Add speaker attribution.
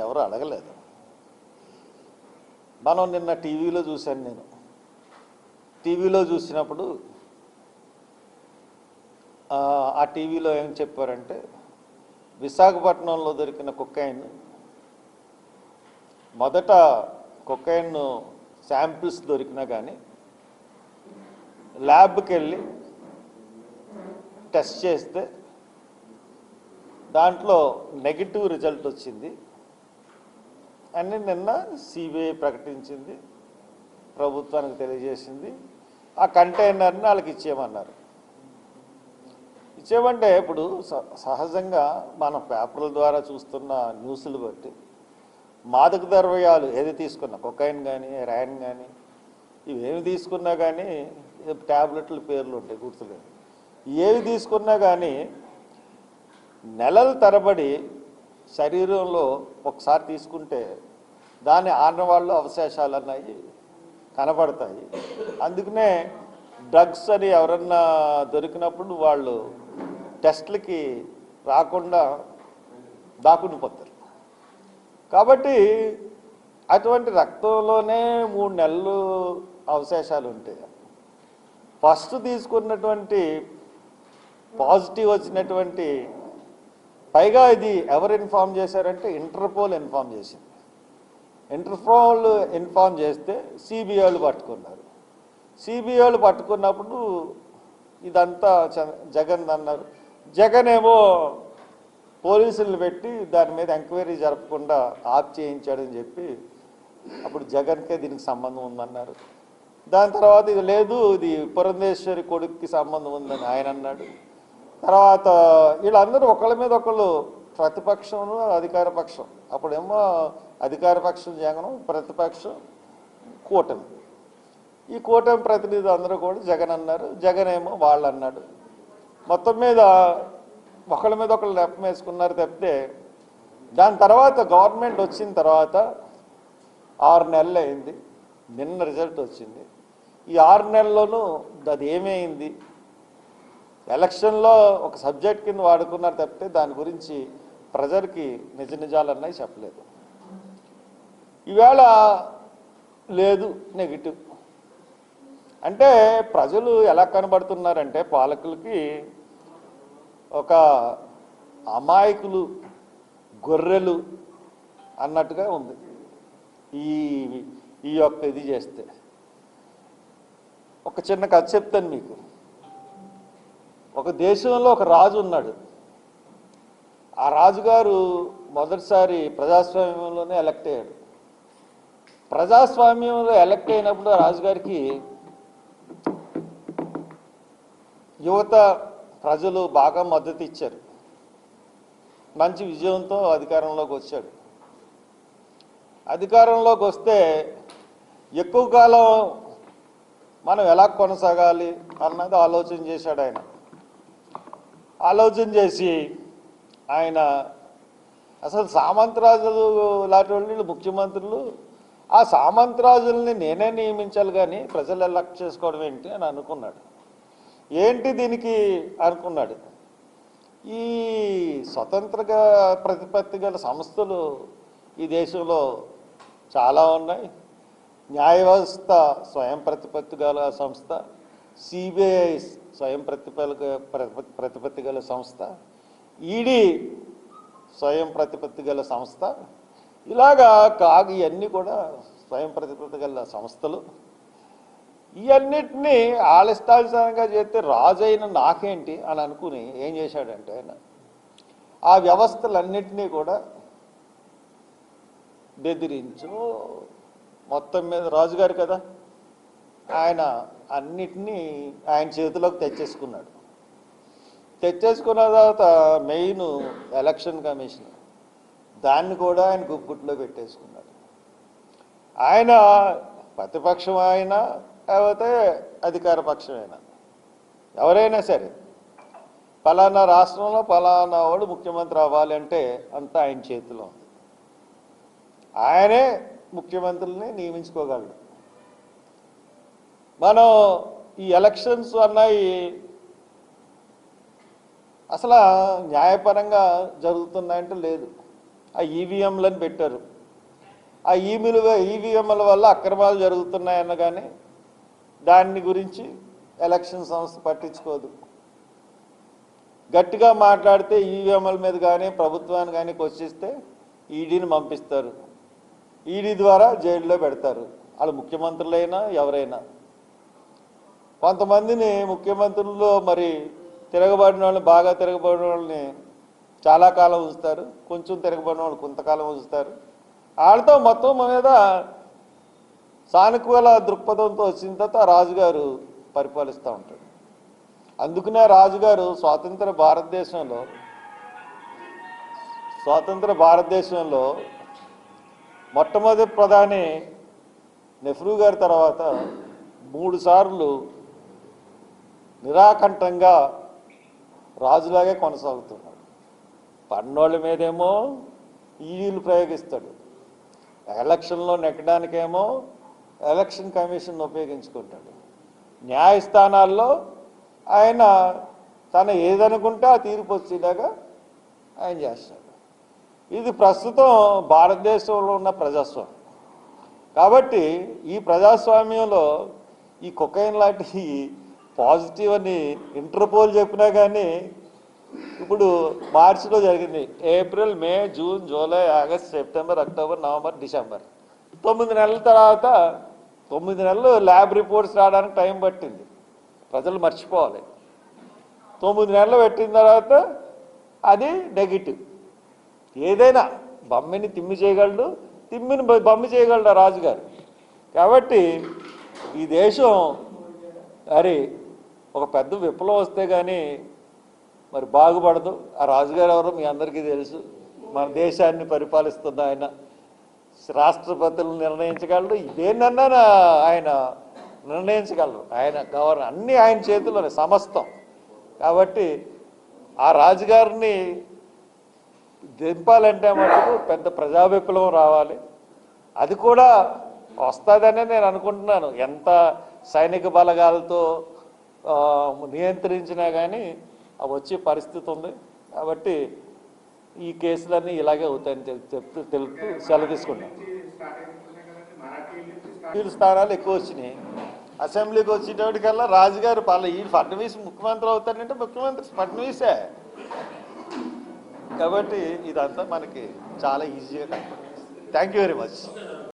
Speaker 1: మీరు ఎవరు అడగలేదు. మనం నిన్న టీవీలో చూశాను నేను. టీవీలో చూసినప్పుడు ఆ, టీవీలో ఏం చెప్పారంటే విశాఖపట్నంలో దొరికిన కుక్కైన్ మొదట కుక్కైన్ శాంపిల్స్ దొరికినా కానీ ల్యాబ్కి వెళ్ళి టెస్ట్ చేస్తే దాంట్లో నెగిటివ్ రిజల్ట్ వచ్చింది. అని నిన్న సిబిఐ ప్రకటించింది ప్రభుత్వానికి తెలియజేసింది. ఆ కంటైనర్ని వాళ్ళకి ఇచ్చేయమన్నారు. ఇచ్చేమంటే ఇప్పుడు స- సహజంగా మన పేపర్ల ద్వారా చూస్తున్న న్యూస్లు బట్టి మాదక ద్రవ్యాలు ఏది తీసుకున్నా కొకైన్ కానీ ర్యాన్ కానీ ఇవేమి తీసుకున్నా కానీ ట్యాబ్లెట్ల పేర్లు ఉంటాయి గుర్తులేదు. ఏవి తీసుకున్నా కానీ నెలల తరబడి శరీరంలో ఒకసారి తీసుకుంటే దాని ఆనవాళ్ళు అవశేషాలు అన్నాయి కనబడతాయి. అందుకనే డ్రగ్స్ అని ఎవరన్నా దొరికినప్పుడు వాళ్ళు టెస్ట్లకి రాకుండా దాక్కుని పోతారు. కాబట్టి అటువంటి రక్తంలోనే మూడు నెలలు అవశేషాలు ఉంటాయి. ఫస్ట్ తీసుకున్నటువంటి పాజిటివ్ వచ్చినటువంటి పైగా ఇది ఎవరు ఇన్ఫామ్ చేశారంటే ఇంటర్పోల్ ఇన్ఫామ్ చేసింది. ఇంటర్పోల్ ఇన్ఫామ్ చేస్తే సిబిఐలు పట్టుకున్నారు. సిబిఐలు పట్టుకున్నప్పుడు ఇదంతా చ- జగన్ అన్నారు. జగన్ ఏమో పోలీసులు పెట్టి దాని మీద ఎంక్వైరీ జరపకుండా ఆప్ చేయించాడని చెప్పి అప్పుడు జగన్కే దీనికి సంబంధం ఉందన్నారు. దాని తర్వాత ఇది లేదు ఇది పురంధేశ్వరి కొడుక్కి సంబంధం ఉందని ఆయన అన్నాడు. తర్వాత వీళ్ళందరూ ఒకళ్ళ మీద ఒకళ్ళు ప్రతిపక్షం అధికార పక్షం. అప్పుడేమో అధికార పక్షం జగనం ప్రతిపక్షం కూటమి. ఈ కూటమి ప్రతినిధులు అందరూ కూడా జగన్ అన్నారు. జగన్ ఏమో వాళ్ళు అన్నాడు. మొత్తం మీద ఒకళ్ళ మీద ఒకళ్ళు నెపం వేసుకున్నారు తప్పితే దాని తర్వాత గవర్నమెంట్ వచ్చిన తర్వాత ఆరు నెలలు అయింది. నిన్న రిజల్ట్ వచ్చింది. ఈ ఆరు నెలల్లోనూ అది ఏమైంది? ఎలక్షన్లో ఒక సబ్జెక్ట్ కింద వాడుకున్నారు తప్పితే దాని గురించి ప్రజలకి నిజ నిజాలు చెప్పలేదు. ఈవేళ లేదు నెగిటివ్. అంటే ప్రజలు ఎలా కనబడుతున్నారంటే పాలకులకి ఒక అమాయకులు గొర్రెలు అన్నట్టుగా ఉంది. ఈ ఈ యొక్క ఇది చేస్తే. ఒక చిన్న కథ చెప్తాను మీకు. ఒక దేశంలో ఒక రాజు ఉన్నాడు. ఆ రాజుగారు మొదటిసారి ప్రజాస్వామ్యంలోనే ఎలక్ట్ అయ్యాడు. ప్రజాస్వామ్యంలో ఎలక్ట్ అయినప్పుడు రాజుగారికి యువత ప్రజలు బాగా మద్దతు ఇచ్చారు. మంచి విజయంతో అధికారంలోకి వచ్చాడు. అధికారంలోకి వస్తే ఎక్కువ కాలం మనం ఎలా కొనసాగాలి అన్నది ఆలోచన చేశాడు ఆయన. ఆలోచన చేసి ఆయన అసలు సామంతరాజులు లాంటి వాళ్ళు ముఖ్యమంత్రులు. ఆ సామంతరాజుల్ని నేనే నియమించాలి కానీ ప్రజలు ఎలక్ట్ చేసుకోవడం ఏంటి అని అనుకున్నాడు. ఏంటి దీనికి అనుకున్నాడు? ఈ స్వతంత్రగా ప్రతిపత్తి గల సంస్థలు ఈ దేశంలో చాలా ఉన్నాయి. న్యాయ వ్యవస్థ స్వయం ప్రతిపత్తి గల సంస్థ సిబిఐ స్వయం ప్రతిపాలక ప్రతిపత్తి- ప్రతిపత్తి గల సంస్థ ఈడీ స్వయం ప్రతిపత్తి గల సంస్థ ఇలాగా కాగ్ ఇవన్నీ కూడా స్వయం ప్రతిపత్తి గల సంస్థలు. ఇవన్నిటినీ ఆలిష్టానుసారంగా చేస్తే రాజు అయిన నాకేంటి అని అనుకుని ఏం చేశాడంటే ఆయన ఆ వ్యవస్థలన్నిటినీ కూడా బెదిరించు మొత్తం మీద రాజుగారు కదా? ఆయన అన్నిటినీ ఆయన చేతిలోకి తెచ్చేసుకున్నాడు. తెచ్చేసుకున్న తర్వాత మెయిన్ ఎలక్షన్ కమిషన్ దాన్ని కూడా ఆయన గుప్పుట్లో పెట్టేసుకున్నాడు. ఆయన ప్రతిపక్షం అయినా లేకపోతే అధికార పక్షం అయినా ఎవరైనా సరే ఫలానా రాష్ట్రంలో ఫలానా వాడు ముఖ్యమంత్రి అవ్వాలి అంటే అంతా ఆయన చేతిలో ఉంది. ఆయనే ముఖ్యమంత్రుల్ని నియమించుకోగలడు. మనం ఈ ఎలక్షన్స్ అన్నాయి అసలు న్యాయపరంగా జరుగుతున్నాయంటే లేదు. ఆ ఈవీఎంలను పెట్టారు. ఆ ఈమెయిల్ ఈవీఎంల వల్ల అక్రమాలు జరుగుతున్నాయన్న కానీ దాన్ని గురించి ఎలక్షన్ సంస్థ పట్టించుకోదు. గట్టిగా మాట్లాడితే ఈవీఎంల మీద కానీ ప్రభుత్వాన్ని కానీ క్వశ్చిస్తే ఈడీని పంపిస్తారు. ఈడీ ద్వారా జైల్లో పెడతారు. వాళ్ళు ముఖ్యమంత్రులైనా ఎవరైనా. కొంతమందిని ముఖ్యమంత్రుల్లో మరి తిరగబడిన వాళ్ళని బాగా తిరగబడిన వాళ్ళని చాలా కాలం ఉంచుతారు. కొంచెం తిరగబడిన వాళ్ళు కొంతకాలం ఉంచుతారు. వాళ్ళతో మొత్తం మీద సానుకూల దృక్పథంతో వచ్చిన తర్వాత రాజుగారు పరిపాలిస్తూ ఉంటాడు. అందుకనే రాజుగారు స్వాతంత్ర భారతదేశంలో స్వాతంత్ర భారతదేశంలో మొట్టమొదటి ప్రధాని నెహ్రూ గారి తర్వాత మూడు సార్లు నిరాకంఠంగా రాజులాగే కొనసాగుతున్నాడు. పన్నోళ్ళ మీదేమో ఈడీలు ప్రయోగిస్తాడు. ఎలక్షన్లో నెక్కడానికేమో ఎలక్షన్ కమిషన్ ఉపయోగించుకుంటాడు. న్యాయస్థానాల్లో ఆయన తన ఏదనుకుంటే ఆ తీర్పు వచ్చేలాగా ఆయన చేస్తాడు. ఇది ప్రస్తుతం భారతదేశంలో ఉన్న ప్రజాస్వామ్యం. కాబట్టి ఈ ప్రజాస్వామ్యంలో ఈ కొకైన్ లాంటి పాజిటివ్ అని ఇంటర్పోల్ చెప్పినా కానీ ఇప్పుడు మార్చిలో జరిగింది. April May June July August September October November December. తొమ్మిది నెలల తర్వాత తొమ్మిది నెలలు ల్యాబ్ రిపోర్ట్స్ రావడానికి టైం పట్టింది. ప్రజలు మర్చిపోవాలి. తొమ్మిది నెలలు పెట్టిన తర్వాత అది నెగిటివ్. ఏదైనా బమ్మిని తిమ్మి చేయగలడు తిమ్మిని బమ్మి చేయగలడు రాజుగారు. కాబట్టి ఈ దేశం మరి ఒక పెద్ద విప్లవం వస్తే కానీ మరి బాగుపడదు. ఆ రాజుగారు ఎవరో మీ అందరికీ తెలుసు. మన దేశాన్ని పరిపాలిస్తున్న ఆయన రాష్ట్రపతులు నిర్ణయించగలడు. దేన్నన్నా ఆయన నిర్ణయించగలరు. ఆయన గవర్నర్ అన్నీ ఆయన చేతుల్లోనే సమస్తం. కాబట్టి ఆ రాజుగారిని దింపాలంటే మటుకు పెద్ద ప్రజా విప్లవం రావాలి. అది కూడా వస్తుందనే నేను అనుకుంటున్నాను. ఎంత సైనిక బలగాలతో నియంత్రించినా కానీ అవి వచ్చే పరిస్థితి ఉంది. కాబట్టి ఈ కేసులన్నీ ఇలాగే అవుతాయని చెప్తూ తెలుపుతూ సెలవు తీసుకున్నాం వీళ్ళు స్థానాలు ఎక్కువ వచ్చినాయి. అసెంబ్లీకి వచ్చేటప్పటికల్లా రాజుగారు పాల ఈ ఫడ్నవీస్ ముఖ్యమంత్రి అవుతాడంటే ముఖ్యమంత్రి ఫడ్నవీసే. కాబట్టి ఇదంతా మనకి చాలా ఈజీగా కనపడుతుంది. Thank you very much